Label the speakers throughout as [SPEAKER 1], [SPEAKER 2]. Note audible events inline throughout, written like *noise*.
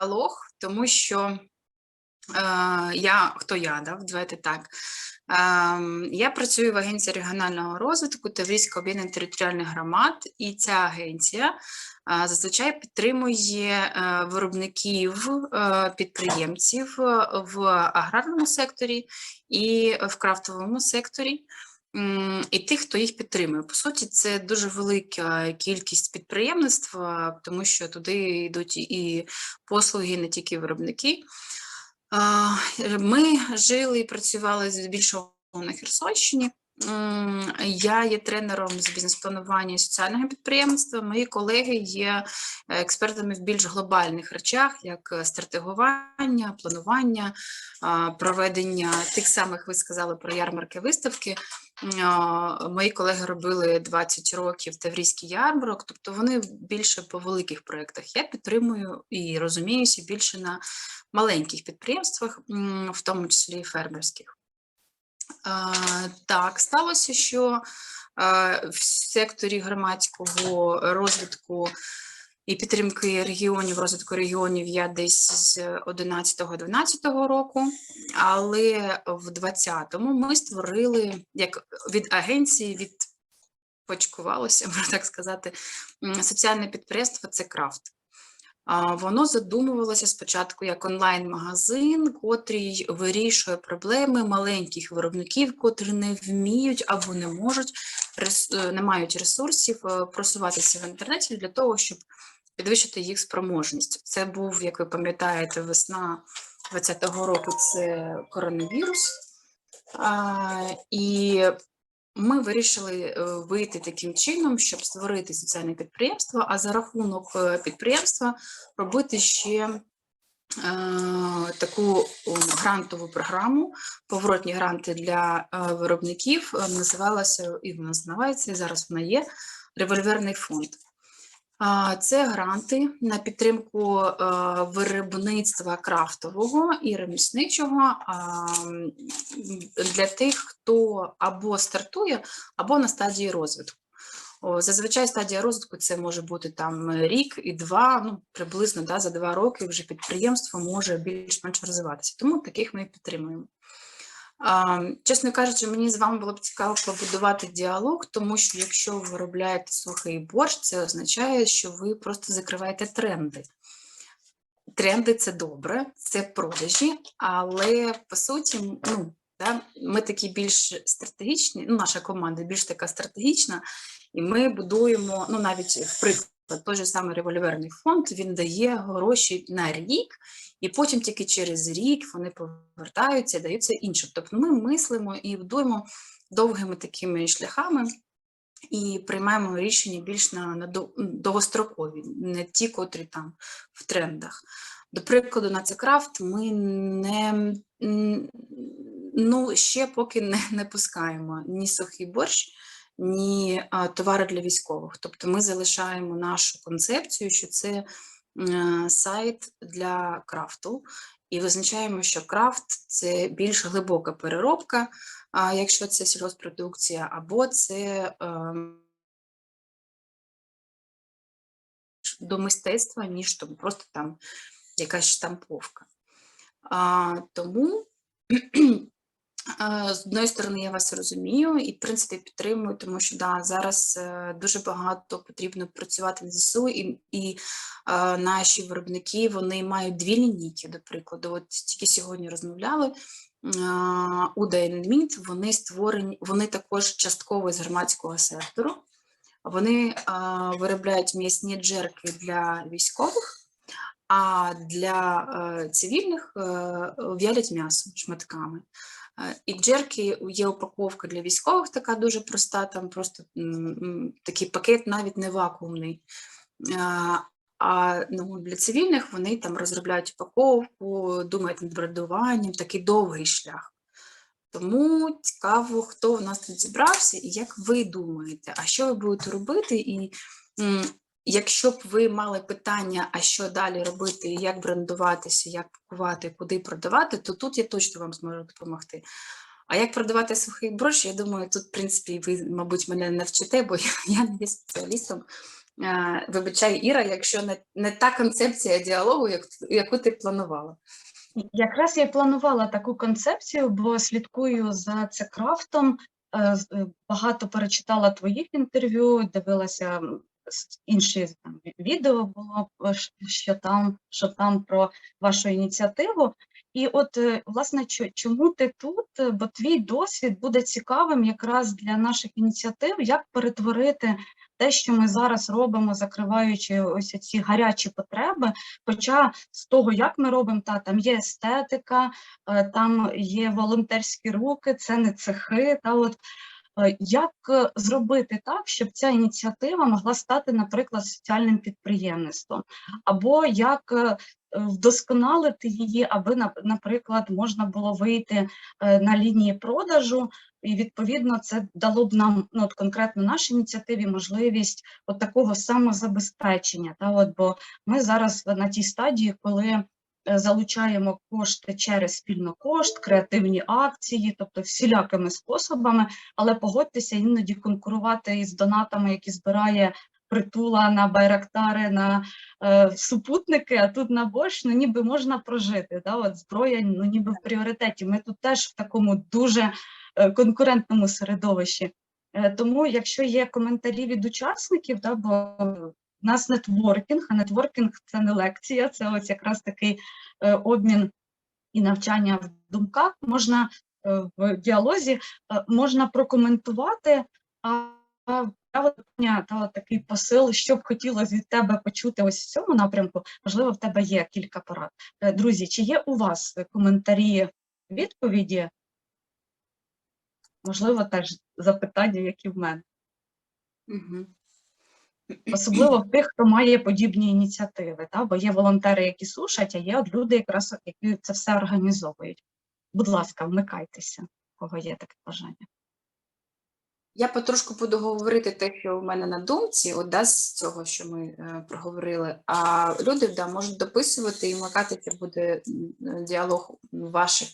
[SPEAKER 1] діалог, тому що е, я хто я, да? давайте так. Ем, Я працюю в агенції регіонального розвитку Таврійська об'єднання територіальних громад, і ця агенція е, зазвичай підтримує е, виробників, е, підприємців е, в аграрному секторі і в крафтовому секторі. І тих, хто їх підтримує. По суті, це дуже велика кількість підприємництва, тому що туди йдуть і послуги, не тільки виробники. Ми жили і працювали здебільшого на Херсонщині. Я є тренером з бізнес-планування і соціального підприємства. Мої колеги є експертами в більш глобальних речах, як е, стратегування, планування, проведення тих самих, ви сказали про ярмарки виставки. Мої колеги робили 20 років Таврійський ярмарок, тобто вони більше по великих проєктах. Я підтримую і розуміюся більше на маленьких підприємствах, в тому числі фермерських. Так, сталося, що в секторі громадського розвитку і підтримки регіонів, розвитку регіонів я десь з 11-12 року, але в 20-му ми створили як від агенції, від почкувалося, *laughs* можна так сказати, соціальне підприємство це крафт. Воно задумувалося спочатку як онлайн-магазин, котрий вирішує проблеми маленьких виробників, котрі не вміють або не можуть, е, не мають ресурсів е, просуватися в інтернеті для того, щоб підвищити їх спроможність. Це був, як ви пам'ятаєте, весна 2020 року це коронавірус. І ми вирішили е, вийти таким чином, щоб створити соціальне підприємство, а за рахунок е, підприємства робити ще е, таку грантову програму, поворотні гранти для виробників. Називалася і вона називається, і зараз вона є револьверний фонд. Це гранти на підтримку е, виробництва крафтового і ремісничого для тих, хто або стартує, або на стадії розвитку. Зазвичай стадія розвитку це може бути там рік і два, ну приблизно да, за два роки вже підприємство може більш-менш розвиватися. Тому таких ми підтримуємо. Чесно кажучи, мені з вами було б цікаво побудувати діалог, тому що якщо ви виробляєте сухий борщ, це означає, що ви просто закриваєте тренди. Тренди це добре, це продажі, але по суті, ну, да, ми такі більш стратегічні, ну, наша команда більш така стратегічна, і ми будуємо, ну навіть в приклад, той же самий револьверний фонд, він дає гроші на рік, і потім тільки через рік вони повертаються, і даються іншим. Тобто ми мислимо і будуємо довгими такими шляхами і приймаємо рішення більш на, на довгострокові, не ті, котрі там в трендах. До прикладу, на Цекрафт ми не ну, ще поки не, не пускаємо ні сухий борщ, ні товари для військових. Тобто ми залишаємо нашу концепцію, що це е, сайт для крафту, і визначаємо, що крафт це більш глибока переробка, а якщо це сільгоспродукція, або це ем, до мистецтва, ніж там просто там якась штамповка. А, тому з одної сторони я вас розумію і, в принципі, підтримую, тому що да, зараз е, дуже багато потрібно працювати на ЗСУ, і, і е, наші виробники вони мають дві лінійки, до прикладу. От тільки сьогодні розмовляли. а, Уда і Нміт, вони створені, вони також частково з громадського сектору. Вони а, виробляють м'ясні джерки для військових, а для е, цивільних е, в'ялять м'ясо шматками. І джерки є упаковка для військових, така дуже проста, там просто такий пакет, навіть не вакуумний. А ну, для цивільних вони там розробляють упаковку, думають над брендуванням, такий довгий шлях. Тому цікаво, хто у нас тут зібрався, і як ви думаєте, а що ви будете робити? І якщо б ви мали питання, а що далі робити, як брендуватися, як пакувати, куди продавати, то тут я точно вам зможу допомогти. А як продавати сухий борщ, я думаю, тут, в принципі, ви, мабуть, мене навчите, бо я, не є спеціалістом Вибачай, Іра, якщо не, не та концепція діалогу, як, яку ти планувала.
[SPEAKER 2] Якраз я планувала таку концепцію, бо слідкую за це крафтом. е, е, Багато перечитала твоїх інтерв'ю, дивилася інші там відео було, е, що там, що там про вашу ініціативу. І от, е, власне, чому ти тут? Е, Бо твій досвід буде цікавим якраз для наших ініціатив, як перетворити те, що ми зараз робимо, закриваючи ось ці гарячі потреби, Хоча з того, як ми робимо, та там є естетика, там є волонтерські руки, це не цехи. Та от як е, зробити так, щоб ця ініціатива могла стати, наприклад, соціальним підприємництвом, або як е, вдосконалити її, аби наприклад, можна було вийти е, на лінії продажу, і відповідно це дало б нам, ну от конкретно нашій ініціативі, можливість от такого самозабезпечення. Та от бо ми зараз на тій стадії, коли е, залучаємо кошти через спільнокошт, креативні акції, тобто всілякими способами, але погодьтеся іноді конкурувати із донатами, які збирає притула на байрактари, на е, супутники, а тут на борщ, ну ніби можна прожити. Да? От зброя ну ніби в пріоритеті. Ми тут теж в такому дуже е, конкурентному середовищі. Е, Тому, якщо є коментарі від учасників, да, бо у нас нетворкінг, а нетворкінг це не лекція, це ось якраз такий е, обмін і навчання в думках. Можна е, в діалозі е, можна прокоментувати. А та такий посил, що б хотілося від тебе почути ось в цьому напрямку. Можливо, в тебе є кілька порад. Друзі, чи є у вас коментарі, відповіді? Можливо, теж запитання, як і в мене.
[SPEAKER 1] Угу.
[SPEAKER 2] Особливо в тих, хто має подібні ініціативи, та? бо є волонтери, які сушать, а є от люди, якраз які це все організовують. Будь ласка, вмикайтеся, у кого є таке бажання.
[SPEAKER 1] Я потрошку буду говорити те, що у мене на думці, от да, з цього, що ми е, проговорили. А люди да, можуть дописувати і вмикатися буде діалог в ваших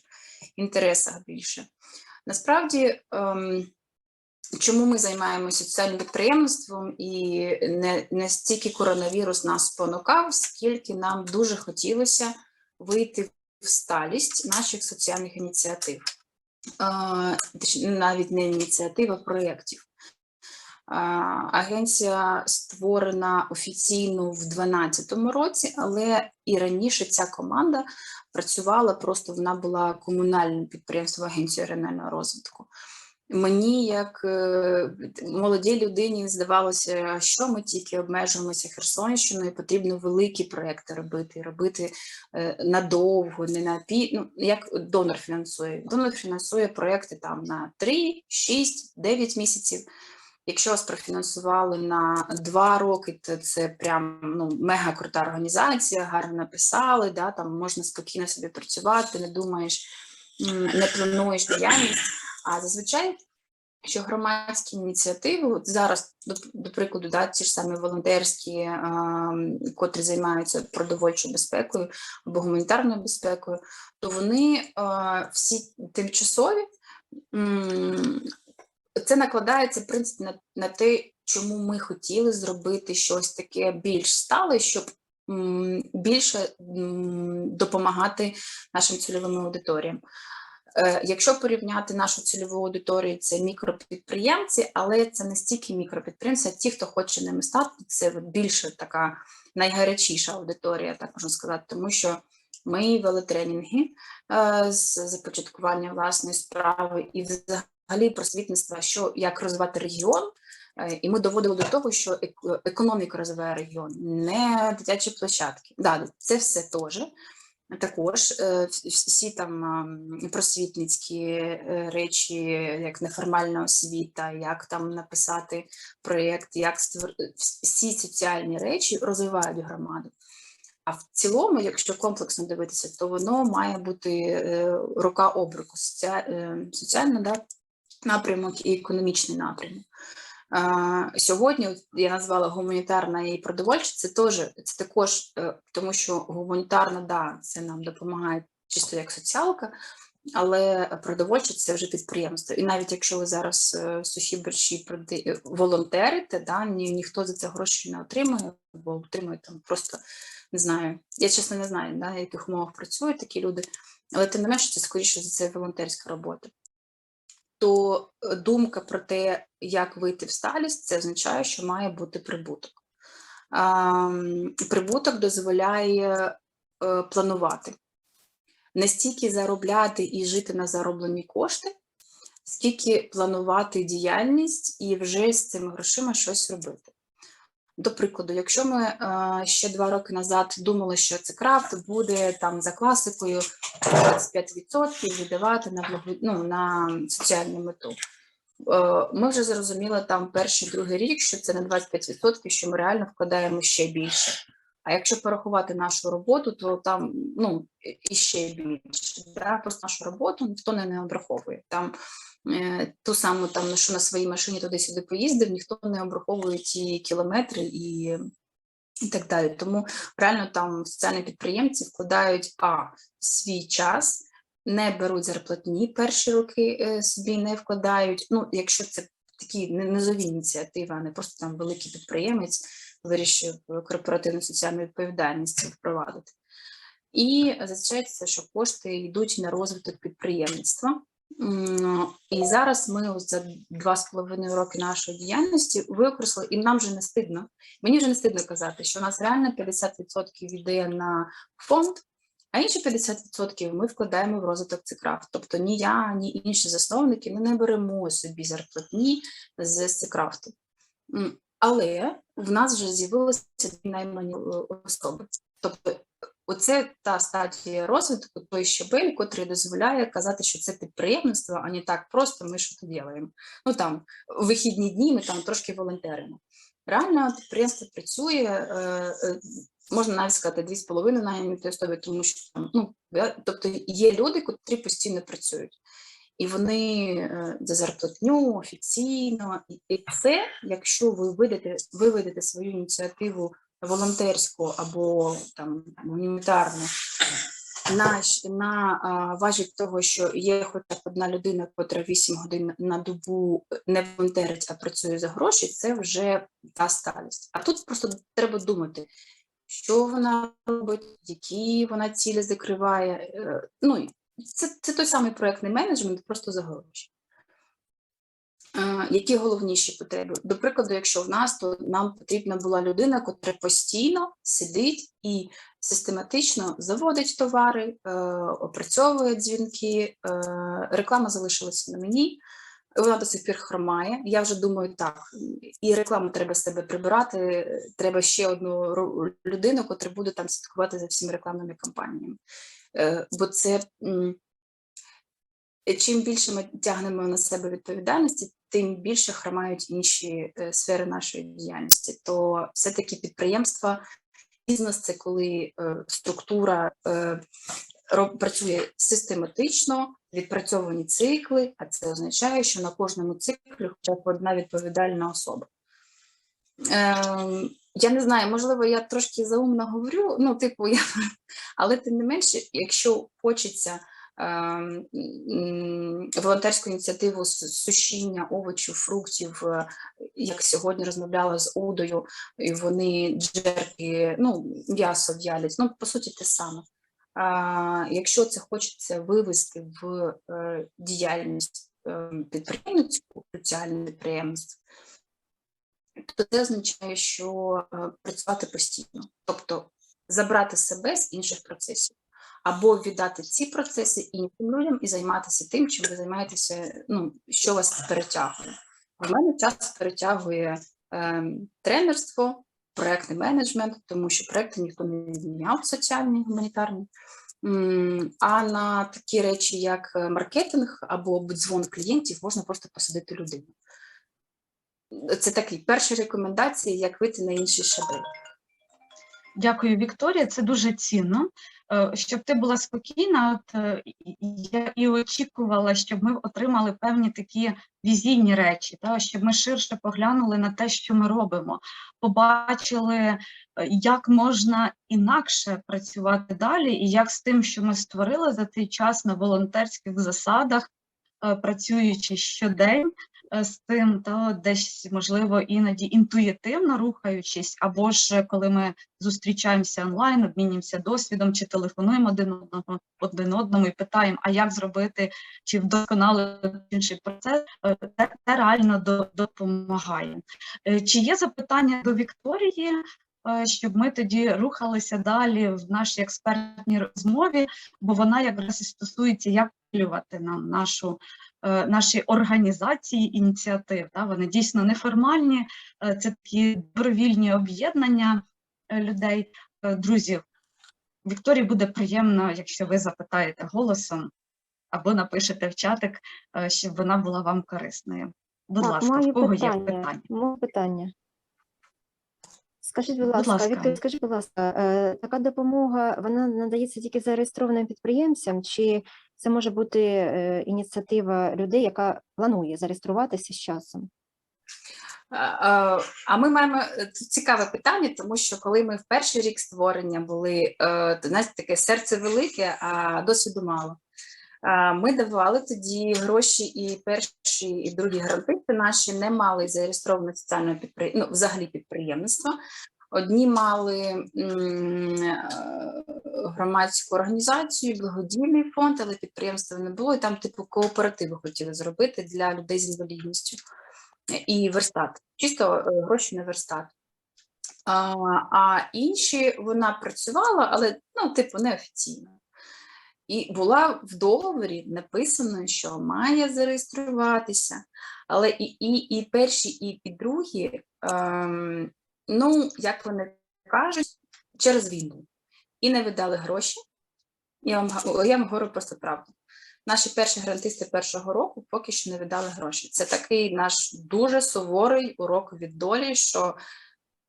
[SPEAKER 1] інтересах більше. Насправді, ем, чому ми займаємося соціальним підприємництвом, і не, не стільки коронавірус нас спонукав, скільки нам дуже хотілося вийти в сталість наших соціальних ініціатив. Навіть не ініціатив, а проєктів. Агенція створена офіційно в 2012 році, але і раніше ця команда працювала, просто вона була комунальним підприємством Агенції регіонального розвитку. Мені, як е, молодій людині, здавалося, що ми тільки обмежуємося Херсонщиною, потрібно великі проекти робити, робити е, надовго, не на пі... ну, як донор фінансує. Донор фінансує проекти там на 3, 6, 9 місяців. Якщо вас профінансували на 2 роки, то це прям ну, мега крута організація, гарно написали, да, там можна спокійно собі працювати, не думаєш, не плануєш діяльність. А зазвичай, що громадські ініціативи, от зараз, до, до прикладу, да, ті ж самі волонтерські, а, котрі займаються продовольчою безпекою або гуманітарною безпекою, то вони а, всі тимчасові. Це накладається в принципі на, на те, чому ми хотіли зробити щось таке більш стале, щоб більше допомагати нашим цільовим аудиторіям. Е, Якщо порівняти нашу цільову аудиторію, це мікропідприємці, але це не стільки мікропідприємці, а ті, хто хоче ними стати, це більше така найгарячіша аудиторія, так можна сказати, тому що ми вели тренінги е, з започаткування власної справи і взагалі просвітництва, що як розвивати регіон. Е, І ми доводили до того, що ек- економіка розвиває регіон, не дитячі площадки. Да, це все теж. Також е, всі там просвітницькі е, речі, як неформальна освіта, як там написати проєкт, як створ... всі соціальні речі розвивають громаду. А в цілому, якщо комплексно дивитися, то воно має бути е, рука об руку, е, соціальний да, напрямок і економічний напрямок. Сьогодні я назвала гуманітарна і продовольча, це теж це також, е, тому що гуманітарна, да, це нам допомагає чисто як соціалка, але продовольче це вже підприємство. І навіть якщо ви зараз е, сухі борщі прода- волонтерите, да, ні, ніхто за це гроші не отримує, бо отримує там просто не знаю. Я чесно не знаю, на яких умовах працюють такі люди, але тим не менше, це скоріше за це волонтерська робота. То е, думка про те, як вийти в сталість, це означає, що має бути прибуток. Прибуток дозволяє е, планувати не стільки заробляти і жити на зароблені кошти, скільки планувати діяльність і вже з цими грошима щось робити. До прикладу, якщо ми е, ще два роки назад думали, що це крафт буде там за класикою 25% видавати на благо... ну, на соціальну мету. Е, Ми вже зрозуміли там перший другий рік, що це на 25%, що ми реально вкладаємо ще більше. А якщо порахувати нашу роботу, то там ну і ще більше. Да? Просто нашу роботу ніхто не, не обраховує. Там ту саму там, що на своїй машині туди-сюди поїздив, ніхто не обраховує ті кілометри і, і так далі. Тому реально там соціальні підприємці вкладають а свій час, не беруть зарплатні перші роки е, собі не вкладають. Ну, якщо це такі низові ініціативи, а не просто там великий підприємець вирішив корпоративну соціальну відповідальність впровадити. І це, що кошти йдуть на розвиток підприємництва. І зараз ми ось за два з половиною роки нашої діяльності використали, і нам вже не стидно. Мені вже не стидно казати, що у нас реально 50% йде на фонд, а інші 50% ми вкладаємо в розвиток цикрафт. Тобто ні я, ні інші засновники ми не беремо собі зарплатні з цикрафту. Але в нас вже з'явилися наймані особи. Тобто, оце та стадія розвитку, той щабель, котрий дозволяє казати, що це підприємництво, а не так просто ми що тут робимо. Ну там в вихідні дні ми там трошки волонтеримо. Реально підприємство працює, е, е, можна навіть сказати, дві з половиною найняті особи, тому що ну, тобто є люди, котрі постійно працюють. І вони е, за зарплатню офіційно, і, це, якщо ви видите, ви видите свою ініціативу волонтерську або там гуманітарну на, на а, того, що є хоча б одна людина, котра 8 годин на добу не волонтерить, а працює за гроші, це вже та сталість. А тут просто треба думати, що вона робить, які вона цілі закриває. е, Ну, це, це той самий проектний менеджмент, просто за гроші. Які головніші потреби? До прикладу, якщо в нас, то нам потрібна була людина, яка постійно сидить і систематично заводить товари, е, опрацьовує дзвінки, е, реклама залишилася на мені. Вона до сих пір хромає. Я вже думаю, так, і рекламу треба з себе прибирати. Треба ще одну людину, яка буде там слідкувати за всіми рекламними кампаніями. Е, Бо це чим більше ми тягнемо на себе відповідальності, тим більше хромають інші е, сфери нашої діяльності. То все-таки підприємства, бізнес це коли е, структура е, працює систематично, відпрацьовані цикли, а це означає, що на кожному циклі хоча б одна відповідальна особа. Ем, я не знаю, можливо, я трошки заумно говорю, ну, типу, я, але тим не менше, якщо хочеться волонтерську ініціативу сушіння овочів, фруктів, е, як сьогодні розмовляла з Удою, і вони джерки, ну, м'ясо в'ялять, ну, по суті, те саме. А, якщо це хочеться вивести в е, діяльність підприємницьку, соціальне підприємство, то це означає, що е, працювати постійно, тобто забрати себе з інших процесів, або віддати ці процеси іншим людям і займатися тим, чим ви займаєтеся, ну, що вас перетягує. В мене час перетягує е, тренерство, проектний менеджмент, тому що проекти ніхто не відміняв соціальні, гуманітарні. А на такі речі, як е, маркетинг або дзвон клієнтів, можна просто посадити людину. Це такі перші рекомендації, як вийти на інший шабель.
[SPEAKER 2] Дякую, Вікторія. Це дуже цінно. Е, щоб ти була спокійна, от е, я і очікувала, щоб ми отримали певні такі візійні речі, та, щоб ми ширше поглянули на те, що ми робимо, побачили, е, як можна інакше працювати далі, і як з тим, що ми створили за цей час на волонтерських засадах, працюючи щодень з тим, та десь можливо іноді інтуїтивно рухаючись, або ж коли ми зустрічаємося онлайн, обмінюємося досвідом чи телефонуємо один одного один одному і питаємо, а як зробити чи вдосконалити інший процес, е, це, це реально допомагає. Е, Чи є запитання до Вікторії? е, Щоб ми тоді рухалися далі в нашій експертній розмові, бо вона якраз і стосується, як втілювати нам нашу е, наші організації ініціатив. Да, вони дійсно неформальні, е, це такі добровільні об'єднання е, людей. друзів. Друзі, Вікторії буде приємно, якщо ви запитаєте голосом або напишете в чатик, е, щоб вона була вам корисною. Будь
[SPEAKER 3] Так,
[SPEAKER 2] ласка, в кого є
[SPEAKER 3] питання. Моє питання. Скажіть, будь
[SPEAKER 2] Будь
[SPEAKER 3] ласка,
[SPEAKER 2] ласка.
[SPEAKER 3] Віктор, скажіть, будь ласка, така допомога вона надається тільки зареєстрованим підприємцям, чи це може бути е, ініціатива людей, яка планує зареєструватися з часом?
[SPEAKER 1] Е, е, А ми маємо тут цікаве питання, тому що коли ми в перший рік створення були, то знаєте, таке серце велике, а досвіду мало. Ми давали тоді гроші, і перші, і другі грантисти наші не мали зареєстрованого соціального підприємства, ну, взагалі підприємництва. Одні мали е, громадську організацію, благодійний фонд, але підприємства не було, і там, типу, кооперативи хотіли зробити для людей з інвалідністю і верстат, чисто е, гроші на верстат. А, а інші вона працювала, але ну, типу, неофіційно. І була в договорі написано, що має зареєструватися, але і, і, і перші, і, і другі, ем, ну, як вони кажуть, через війну. І не видали гроші. Я вам, я вам говорю просто правду. Наші перші грантисти першого року поки що не віддали гроші. Це такий наш дуже суворий урок від долі, що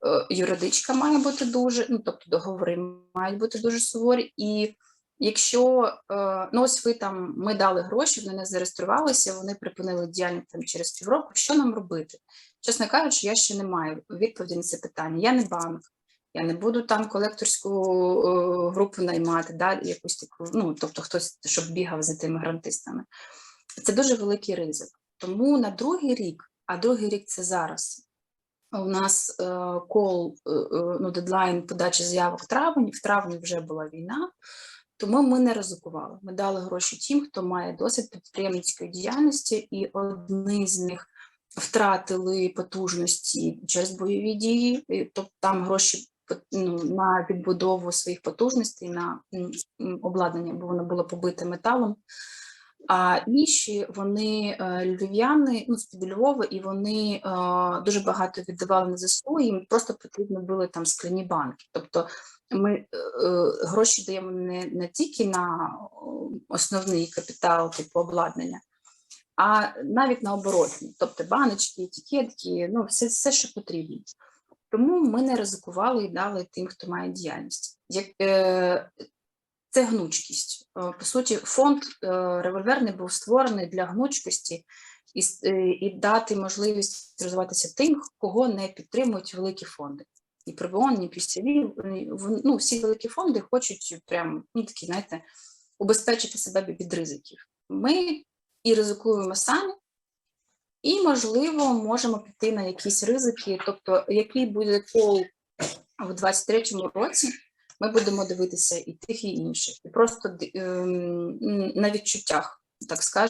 [SPEAKER 1] е, юридичка має бути дуже, ну тобто договори мають бути дуже суворі. І якщо е, ну ось ви там ми дали гроші, вони не зареєструвалися, вони припинили діяльність там через півроку. Що нам робити? Чесно кажучи, я ще не маю відповіді на це питання. Я не банк. Я не буду там колекторську е, групу наймати, да, якусь таку, ну тобто хтось, щоб бігав за тими грантистами. Це дуже великий ризик. Тому на другий рік, а другий рік це зараз. У нас е, кол, ну, дедлайн подачі заявок в травні, в травні вже була війна, тому ми не ризикували. Ми дали гроші тим, хто має досвід підприємницької діяльності, і одні з них втратили потужності через бойові дії, тобто там гроші ну, на відбудову своїх потужностей, на обладнання, бо воно було побите металом. А інші вони е, львів'яни, ну з-під Львова, і вони е, дуже багато віддавали на ЗСУ, їм просто потрібно були там скляні банки. Тобто ми е, гроші даємо не, не тільки на основний капітал, типу обладнання, а навіть на оборотні, тобто баночки, етикетки, ну все, все, що потрібно. Тому ми не ризикували і дали тим, хто має діяльність. Як, е, це гнучкість. По суті, фонд е, револьверний був створений для гнучкості і, е, і дати можливість розвиватися тим, кого не підтримують великі фонди. Ні ПРБОН, ні PCV, ну, всі великі фонди хочуть прям, ну, такі, знаєте, убезпечити себе від ризиків. Ми і ризикуємо самі, і, можливо, можемо піти на якісь ризики, тобто, який буде кол в 23-му році, ми будемо дивитися і тих, і інших. І просто ем, на відчуттях, так скажемо,